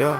Yo.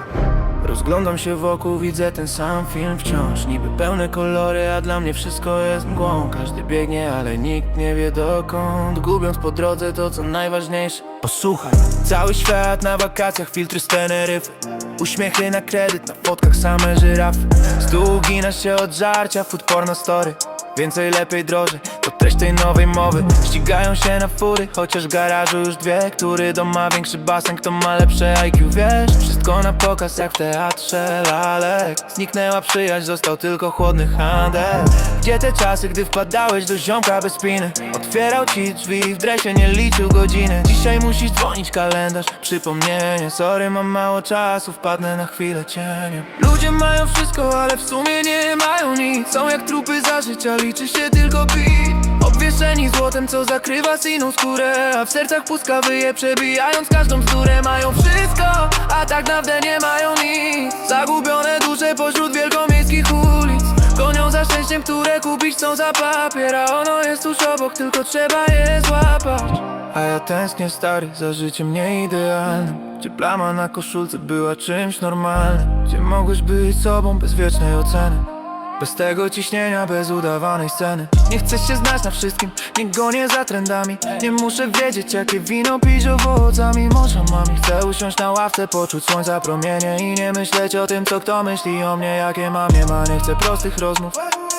Rozglądam się wokół, widzę ten sam film wciąż. Niby pełne kolory, a dla mnie wszystko jest mgłą. Każdy biegnie, ale nikt nie wie dokąd. Gubiąc po drodze to co najważniejsze. Posłuchaj, cały świat na wakacjach, filtry z Teneryfy. Uśmiechy na kredyt, na fotkach same żyrafy. Stół ginasz się od żarcia, food porno story Więcej, lepiej, drożej, to treść tej nowej mowy. Ścigają się na fury, chociaż garażu już dwie. Który dom ma większy basen, kto ma lepsze IQ, wiesz Wszystko na pokaz jak w teatrze lalek. Zniknęła przyjaźń, został tylko chłodny handel. Gdzie te czasy, gdy wpadałeś do ziomka bez spiny? Otwierał ci drzwi, w dresie nie liczył godziny. Dzisiaj musisz dzwonić kalendarz, przypomnienie. Sorry, mam mało czasu, wpadnę na chwilę cieniem. Ludzie mają wszystko, ale w sumie nie mają nic Są jak trupy za życia, liczy się tylko beat Obwieszeni złotem, co zakrywa siną skórę A w sercach pustka wyje, przebijając każdą bzdurę Mają wszystko, a tak naprawdę nie mają nic. Zagubione dusze pośród wielkomiejskich ulic. Gonią za szczęściem, które kupić chcą za papier A ono jest tuż obok, tylko trzeba je złapać. A ja tęsknię stary za życiem nieidealnym. Gdzie plama na koszulce była czymś normalnym. Gdzie mogłeś być sobą bez wiecznej oceny bez tego ciśnienia, bez udawanej sceny. Nie chcę się znać na wszystkim, nie gonię za trendami. Nie muszę wiedzieć jakie wino pić owocami. Może mami chcę usiąść na ławce, poczuć słońca promienie I nie myśleć o tym co kto myśli o mnie, jakie mam. Nie ma Nie chcę prostych rozmów,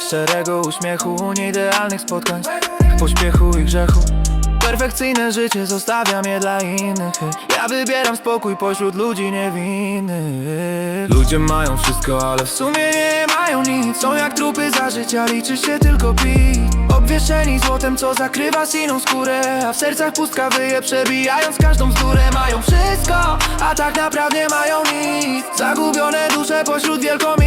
szczerego uśmiechu Nieidealnych spotkań, pośpiechu i grzechu. Perfekcyjne życie zostawiam je dla innych. Ja wybieram spokój pośród ludzi niewinnych. Ludzie mają wszystko, ale w sumie nie mają nic. Są jak trupy za życia, liczy się tylko pit Obwieszeni złotem, co zakrywa siną skórę A w sercach pustka wyje, przebijając każdą bzdurę. Mają wszystko, a tak naprawdę mają nic. Zagubione dusze pośród za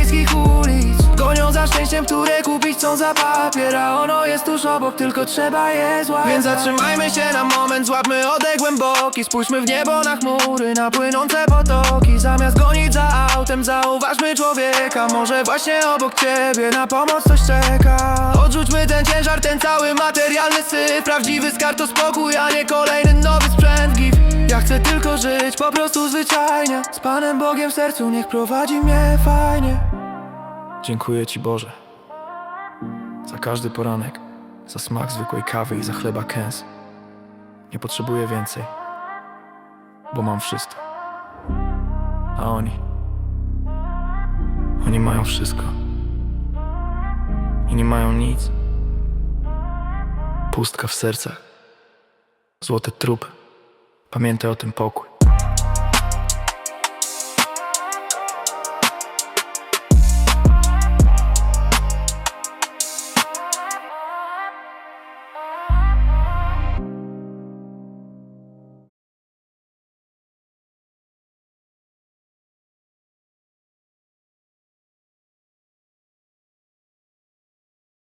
szczęściem, które kupić chcą za papier A ono jest tuż obok, tylko trzeba je złapać. Więc zatrzymajmy się na moment, złapmy oddech głęboki Spójrzmy w niebo na chmury, na płynące potoki. Zamiast gonić za autem, zauważmy człowieka Może właśnie obok ciebie na pomoc coś czeka. Odrzućmy ten ciężar, ten cały materialny syf. Prawdziwy skarb to spokój, a nie kolejny nowy sprzęt gif. Ja chcę tylko żyć, po prostu zwyczajnie. Z Panem Bogiem w sercu, niech prowadzi mnie fajnie Dziękuję Ci Boże za każdy poranek, za smak zwykłej kawy i za chleba kęs. Nie potrzebuję więcej, bo mam wszystko. A oni, oni mają wszystko i nie mają nic. Pustka w sercach, złote trupy. Pamiętaj o tym pokój.